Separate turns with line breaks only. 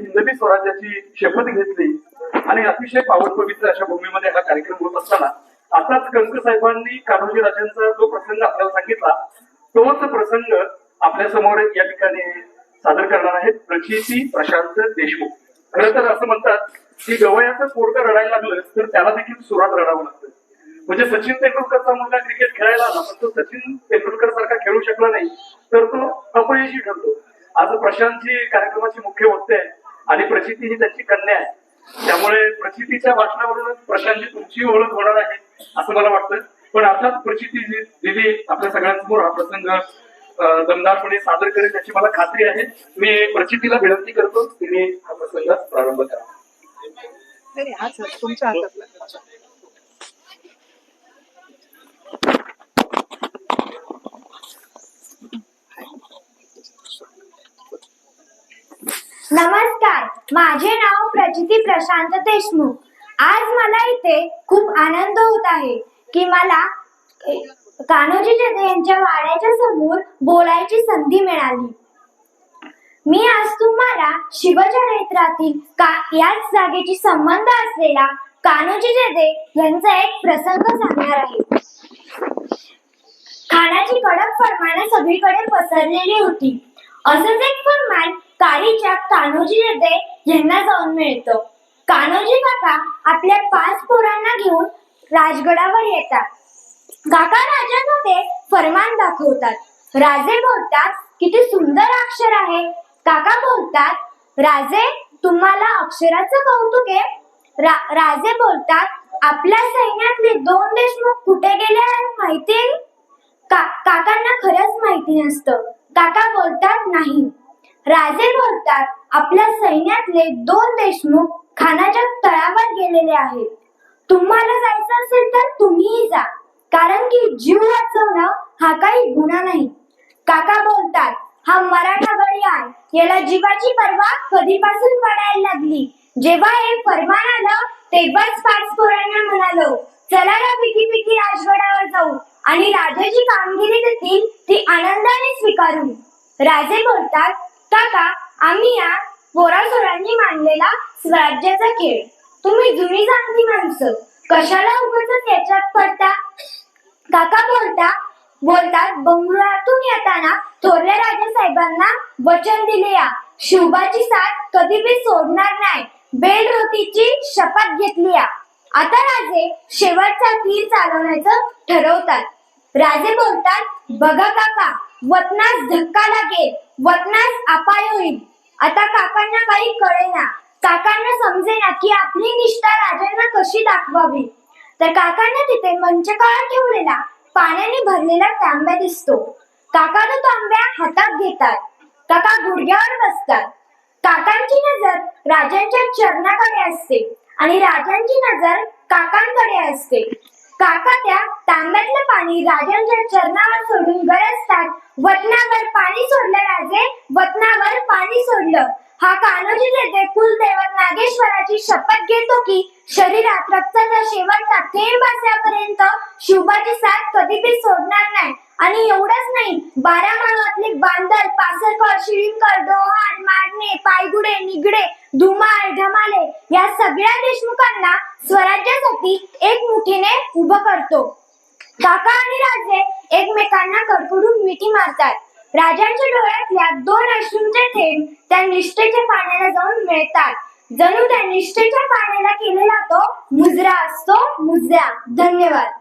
हिंदवी स्वराज्याची शपथ घेतली आणि अतिशय पावन पवित्र अशा भूमीमध्ये हा कार्यक्रम होत असताना आताच कंक साहेबांनी कान्होजी राजांचा जो प्रसंग आपल्याला सांगितला तोच प्रसंग आपल्यासमोर या ठिकाणी सादर करणार आहेत प्रचिती प्रशांत देशमुख. खरं तर असं म्हणतात की गवयाचं पोरग रडायला लागलं तर त्याला देखील सुरात रडावं लागतं. म्हणजे सचिन तेंडुलकरचा मुलगा क्रिकेट खेळायला आला पण तो सचिन तेंडुलकर सारखा खेळू शकला नाही तर तो अपयशी ठरतो. आज प्रशांतची कार्यक्रमाची मुख्य वक्ते आहे आणि प्रचिती ही त्याची कन्या आहे. त्यामुळे प्रचितीच्या भाषणावरूनच प्रशांतची तुमची ओळख होणार आहे असं मला वाटतं. पण अर्थात प्रचिती दिली आपल्या सगळ्यांसमोर हा प्रसंग दमदारपणे सादर करेल याची मला खात्री आहे. मी प्रचितीला विनंती करतो तिने हा प्रसंग प्रारंभ करा.
नाही नाही, तुमच्या हातात.
नमस्कार. माझे नाव प्रचिती प्रशांत देशमुख. आज मला इथे खूप आनंद होत आहे की मला कान्होजी जेधे यांच्या वाड्याच्या समोर बोलायची संधी मिळाली. मी आज तुम्हाला शिवचरित्रातील का याच जागेची संबंध असलेला कान्होजी जेदे यांचा एक प्रसंग सांगणार आहे. खाण्याची कडक फरमाने सगळीकडे पसरलेली होती. असंच एक फरमान काळीच्या कान्होजी येथे यांना जाऊन मिळतो. कान्होजी काका आपल्या पाच पोरांना घेऊन राजगडावर येतात. काका राजांमध्ये फरमान दाखवतात. राजे बोलतात किती सुंदर अक्षर आहे. काका बोलतात राजे तुम्हाला अक्षराचं कौतुक आहे. रा- राजे बोलतात आपल्या सैन्यातले दोन देशमुख कुठे गेले माहिती? का काकांना खरंच माहिती नसतं. काका बोलतात नाही. राजे बोलतात आपल्या सैन्यातले दोन देशमुख खानाच्या तळावर गेलेले आहेत. तुम्हाला जायचं असेल तर तुम्हीही जा कारण की जीव वाचवणं हा काही गुन्हा नाही. काका बोलतात हा मराठा गडियान याला जीवाची पर्वा कधीपासून पडायला लागली? जेव्हा हे फरमान आलं तेव्हाच पाच पोरांना म्हणालो चला ना पिकी पिकी राजगडावर जाऊ आणि राजाची कामगिरी देतील ती आनंदाने स्वीकारू. राजे बोलतात काका आम्ही या पोरासोरांनी मांडलेला स्वराज्याचा खेळ. तुम्ही जुनी जाणती माणसं. कशाला उगाच याच्यात पडता? काका बोलता बोलतात बंगळुरातून येताना थोरल्या राजासाहेबांना वचन दिले या. शिवबाची साथ कधी बी सोडणार नाही. बेलरोतीची शपथ घेतली या. आता राजे शेवटचा तीर चालवण्याचं ठरवतात. राजे बोलतात बघा काका वतनास धक्का लागेल. वतनास अपाय होईल. आता काकांना काही कळेना. काकांना समजेना की आपली निष्ठा राजांना कशी दाखवावी? तर काकांना तिथे मंचकाळ ठेवलेला? पाण्याने भरलेला तांब्या दिसतो. काका तो तांब्या हातात घेतात. काका गुडघ्यावर बसतात. काकांची नजर राजांच्या चरणाकडे असते आणि राजांची नजर काकांकडे असते. काका त्या तांब्यातलं पाणी राजांच्या चरणावर सोडून गरजतात वतनावर पाणी सोडलं राजे वतनावर पाणी सोडलं. हा कान्होजी जेथे कुलदैवत नागेश्वराची शपथ घेतो की शरीरात रक्ताचा शेवटचा थेंब असेपर्यंत शिवबाची साथ कधीही सोडणार नाही. आणि एवढंच नाही बारा मागातले बांदर पासरकर शिळींकर डोहान माडणे पायगुडे निगडे धुमाळ आले या सगळ्या देशमुखांना स्वराज्यासाठी एक मुठीने उभं करतो. काका आणि राजे एकमेकांना कडकडून मिठी मारतात. राजांच्या डोळ्यातल्या दोन अश्रूंचे थेंब त्या निष्ठेच्या पाण्याला जाऊन मिळतात. जणू त्या निष्ठेच्या पाण्याला केलेला तो मुजरा असतो. मुजरा. धन्यवाद.